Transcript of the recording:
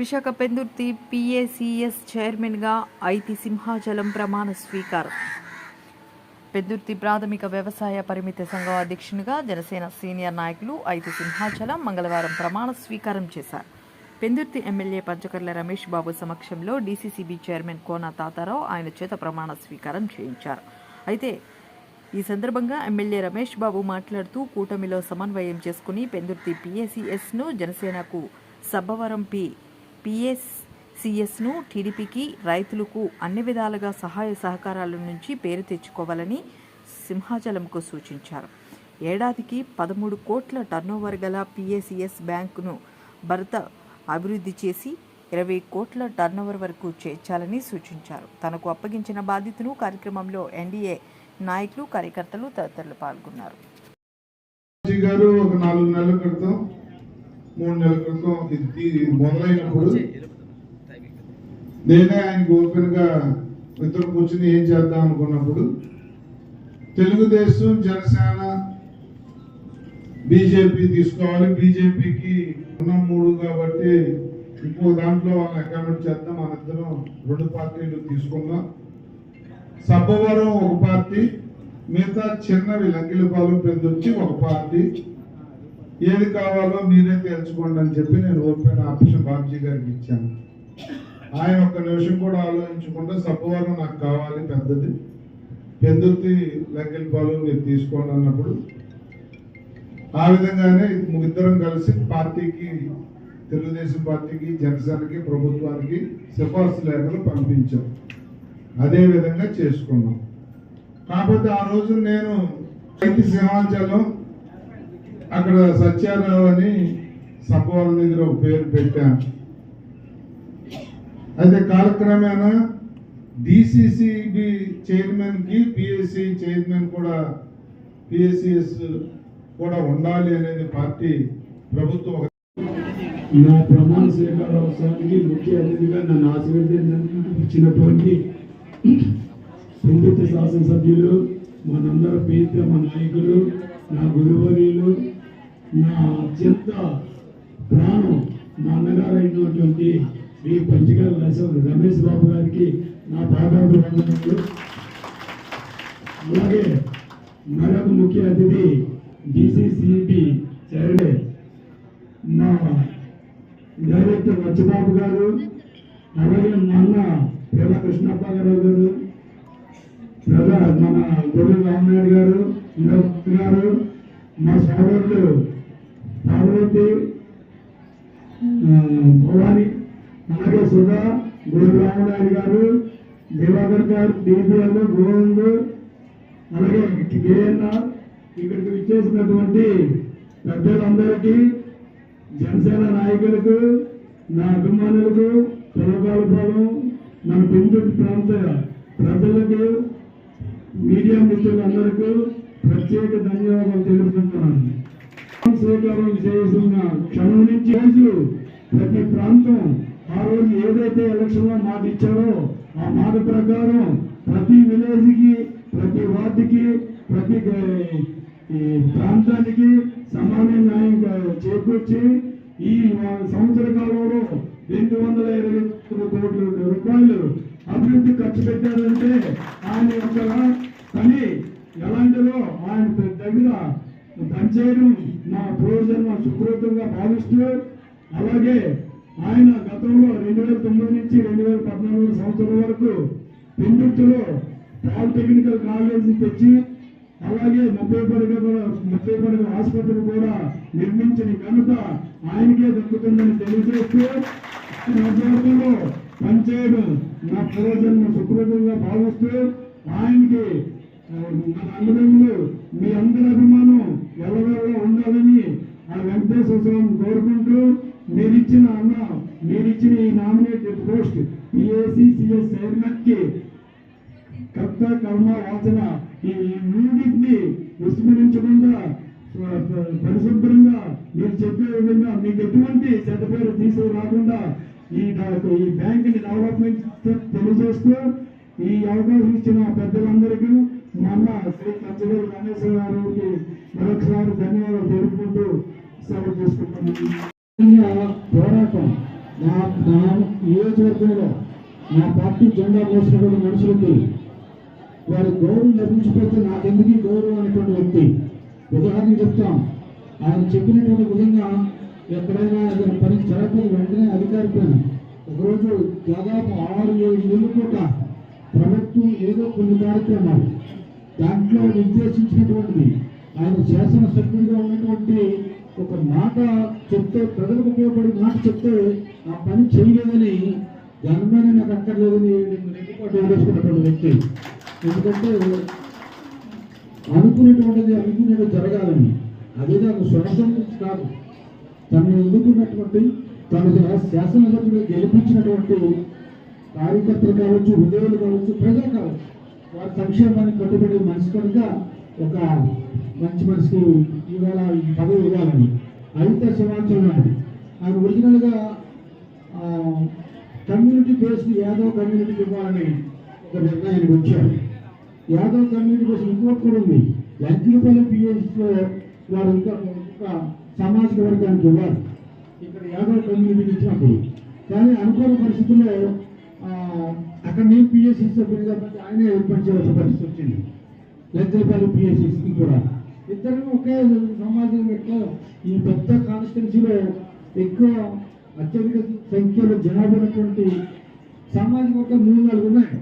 Visakha Pendurthi PACS చైర్మన్గా ఐతి సింహాచలం ప్రమాణ స్వీకారం. పెందుర్తి ప్రాథమిక వ్యవసాయ పరిమిత సంఘం అధ్యక్షునిగా జనసేన సీనియర్ నాయకులు ఐతి సింహాచలం మంగళవారం ప్రమాణ స్వీకారం చేశారు. పెందుర్తి ఎమ్మెల్యే పంచకర్ల రమేష్ బాబు సమక్షంలో డీసీసీబీ చైర్మన్ కోన తాతారావు ఆయన చేత ప్రమాణ స్వీకారం చేయించారు. అయితే ఈ సందర్భంగా ఎమ్మెల్యే రమేష్ బాబు మాట్లాడుతూ కూటమిలో సమన్వయం చేసుకుని పెందుర్తి పిఎసిఎస్ను జనసేనకు సబ్బవరం పి పిఎస్సిఎస్ను టీడీపీకి రైతులకు అన్ని విధాలుగా సహాయ సహకారాల నుంచి పేరు తెచ్చుకోవాలని సింహాచలంకు సూచించారు. ఏడాదికి పదమూడు కోట్ల టర్నోవర్ గల పిఎస్సిఎస్ బ్యాంకును భరత అభివృద్ధి చేసి ఇరవై కోట్ల టర్నోవర్ వరకు చేర్చాలని సూచించారు. తనకు అప్పగించిన బాధ్యతను కార్యక్రమంలో ఎన్డీఏ నాయకులు కార్యకర్తలు తదితరులు పాల్గొన్నారు. గారు ఒక నాలుగు నెలల క్రితం మూడు నెలల క్రితం ఇది మొదలైనప్పుడు నేనే ఆయనకు ఓపెన్గా ఇద్దరు కూర్చుని ఏం చేద్దాం అనుకున్నప్పుడు తెలుగుదేశం జనసేన బీజేపీ తీసుకోవాలి. బీజేపీకి ఉన్న మూడు కాబట్టి ఇంకో దాంట్లో వాళ్ళని అకామిడేట్ చేద్దాం. మన ఇద్దరం రెండు పార్టీలు తీసుకుందాం. సబ్బవరం ఒక పార్టీ మిగతా చిన్నవి లంకిలపాలెం పెద్దొచ్చి ఒక పార్టీ. ఏది కావాలో మీరే తెలుసుకోండి అని చెప్పి నేను ఓపెన్ ఆప్షన్ బాబ్జీ గారికి ఇచ్చాను. ఆయన ఒక్క నిమిషం కూడా ఆలోచించకుండా సబ్బవరం నాకు కావాలి పెద్దది. పెందుర్తి లంకిలపాలెం మీరు తీసుకోండి అన్నప్పుడు. ఆ విధంగానే ఇద్దరం కలిసి పార్టీకి తెలుగుదేశం పార్టీకి జనసేనకి ప్రభుత్వానికి సిఫార్సు లేఖలు పంపించాం. అదే విధంగా చేసుకున్నాం. కాకపోతే ఆ రోజు నేను రైతు సింహాచలం అక్కడ సత్యారావు అని సబ్బవరం దగ్గర ఒక పేరు పెట్టాను అయితే కాలక్రమేణా డిసిసిబి చైర్మన్కి పిఎస్సి చైర్మన్ కూడా పిఎస్సిఎస్ కూడా ఉండాలి అనేది పార్టీ ప్రభుత్వం నా ప్రమాణ స్వీకారోత్సవానికి ముఖ్య అతిథిగా నన్ను ఆశీర్వదించినటువంటి ప్రభుత్వ శాసనసభ్యులు మనందరి పేద మా నాయకులు నా గురువర్యులు నా అత్యంత ప్రాణం మా అన్నగారు అయినటువంటి శ్రీ పంచగాల రమేష్ బాబు గారికి నా పాదాలు అలాగే మరొక ముఖ్య అతిథి డిసిసిబి చైర్మన్ మా డైరెక్టర్ వచ్చబాబు గారు అలాగే మా అన్న కృష్ణప్ప గారు గారు ప్రజా మన గొర్రె రామనాయుడు గారు గారు మా సోదరులు పార్వతి భవాని అలాగే సుధా గురురామనాయుడు గారు దివాకర్ గారు డిపిఎల్ గోవింద్ అలాగే కేఎన్ఆర్ ఇక్కడికి విచ్చేసినటువంటి పెద్దలందరికీ జనసేన నాయకులకు నా అభిమానులకు పిల్లకాలపాలెం నా పెందుటి ప్రాంత ప్రజలకు మీడియా మిత్రులందరికీ ప్రత్యేక ధన్యవాదాలు. స్వీకారం చేసిన క్షణం నుంచి రోజు ప్రతి ప్రాంతం ఆ రోజు ఏదైతే ఎలక్షన్లో మాట ఇచ్చారో ఆ మాట ప్రకారం ప్రతి విలేజ్కి ప్రతి వార్డుకి ప్రతి ఈ ప్రాంతానికి సమాన న్యాయం చేకూర్చి ఈ సంవత్సర కాలంలో రెండు వందల ఇరవై కోట్ల రూపాయలు అభివృద్ధి ఖర్చు పెట్టారంటే ఆయన యొక్క పని ఎలాంటిదో ఆయన దగ్గర పనిచేయడం నా పూర్వజన్మ సుకృతంగా భావిస్తూ అలాగే ఆయన గతంలో రెండు వేల తొమ్మిది నుంచి రెండు వేల పద్నాలుగు సంవత్సరం వరకు పెందుర్తిలో పాలిటెక్నికల్ కాలేజీ తెచ్చి అలాగే ముప్పై పడగల ముప్పై పడగల ఆసుపత్రి కూడా నిర్మించిన ఘనత ఆయనకే దక్కుతుందని తెలియజేస్తూ ఆయన పనిచేయడం నా ప్రయోజనం సుకృతంగా భావిస్తూ ఆయనకి ఆ, మీ అందరి అభిమానం ఎల్లవేళ ఉండాలని ఆ వెంకటేశ్వర స్వామి కోరుకుంటూ మీరిచ్చిన అన్న మీరిచ్చిన ఈ నామినేటెడ్ పోస్ట్ పిఏసిసిఎస్ చైర్మన్కి కర్త కర్మ వాచన ఈ మూడింటిని విస్మరించకుండా పరిశుభ్రంగా మీరు చెప్పే విధంగా మీకు ఎటువంటి చెడ్డ పేరు తీసుకురాకుండా ఈ ఈ బ్యాంకుని డెవలప్మెంట్ తెలియజేస్తూ ఈ అవకాశం ఇచ్చిన పెద్దలందరికీ మా అన్న శ్రీ కంచగల్ రమేష్ గారికి మరొకసారి ధన్యవాదాలు తెలుపుకుంటూ సెలవు తీసుకుంటున్నాను పోరాటం నా నా నియోజకవర్గంలో నా పార్టీ జెండా మోసినటువంటి మనుషులకి వారి గౌరవం లభించిపోతే నాకెందుకు గౌరవం అనేటువంటి వ్యక్తి? ఉదాహరణ చెప్తాం. ఆయన చెప్పినటువంటి విధంగా ఎక్కడైనా ఏదైనా పని జరగకపోతే వెంటనే అధికారి పైన ఒకరోజు దాదాపు ఆరు ఏడు నెలల పూట ప్రభుత్వం ఏదో కొన్ని కార్యక్రమాలు దాంట్లో నిర్దేశించినటువంటిది ఆయన శాసనసభ్యుడిగా ఉన్నటువంటి ఒక మాట చెప్తే ప్రజలకు ఉపయోగపడే మాట చెప్తే ఆ పని చేయలేదని జన్మని నాకు అక్కర్లేదని రెట్టుపాటు వేసుకున్నటువంటి వ్యక్తి. ఎందుకంటే అనుకునేటువంటిది అనుకునేది జరగాలని. అదే నాకు స్వరసం కాదు. తను ఎన్నుకున్నటువంటి తన శాసనసభ్యుడు గెలిపించినటువంటి కార్యకర్తలు కావచ్చు ఉద్యోగులు కావచ్చు ప్రజలు కావచ్చు వారి సంక్షేమాన్ని కట్టుబడి మనిషి కనుక ఒక మంచి మనిషికి ఇవాళ ఈ పదవి ఇవ్వాలని. అయితే సమాచారం ఆయన ఒరిజినల్గా కమ్యూనిటీ బేస్డ్ యాదవ్ కమ్యూనిటీకి ఇవ్వాలని ఒక నిర్ణయానికి వచ్చారు. యాదవ్ కమ్యూనిటీ బేస్ ఇంకోటి కూడా ఉంది. లంకిలపల్లి పిఎస్లో వారు ఇంకా సామాజిక వర్గానికి ఇవ్వాలి. ఇక్కడ యాదవ్ కమ్యూనిటీకి ఇచ్చినప్పుడు. కానీ అనుకోని పరిస్థితుల్లో అక్కడ నేను పిఎస్సి సభ్యులు కాబట్టి ఆయనే ఏర్పాటు చేయాల్సిన పరిస్థితి వచ్చింది. లంకిలపల్లి పిఎస్సి కూడా. ఇద్దరు ఒకే సమాజం ఎట్లా ఈ పెద్ద కాన్స్టిట్యున్సీలో ఎక్కువ అత్యధిక సంఖ్యలో జనాభా ఉన్నటువంటి సామాజిక వర్గం మూడు నాలుగు ఉన్నాయి.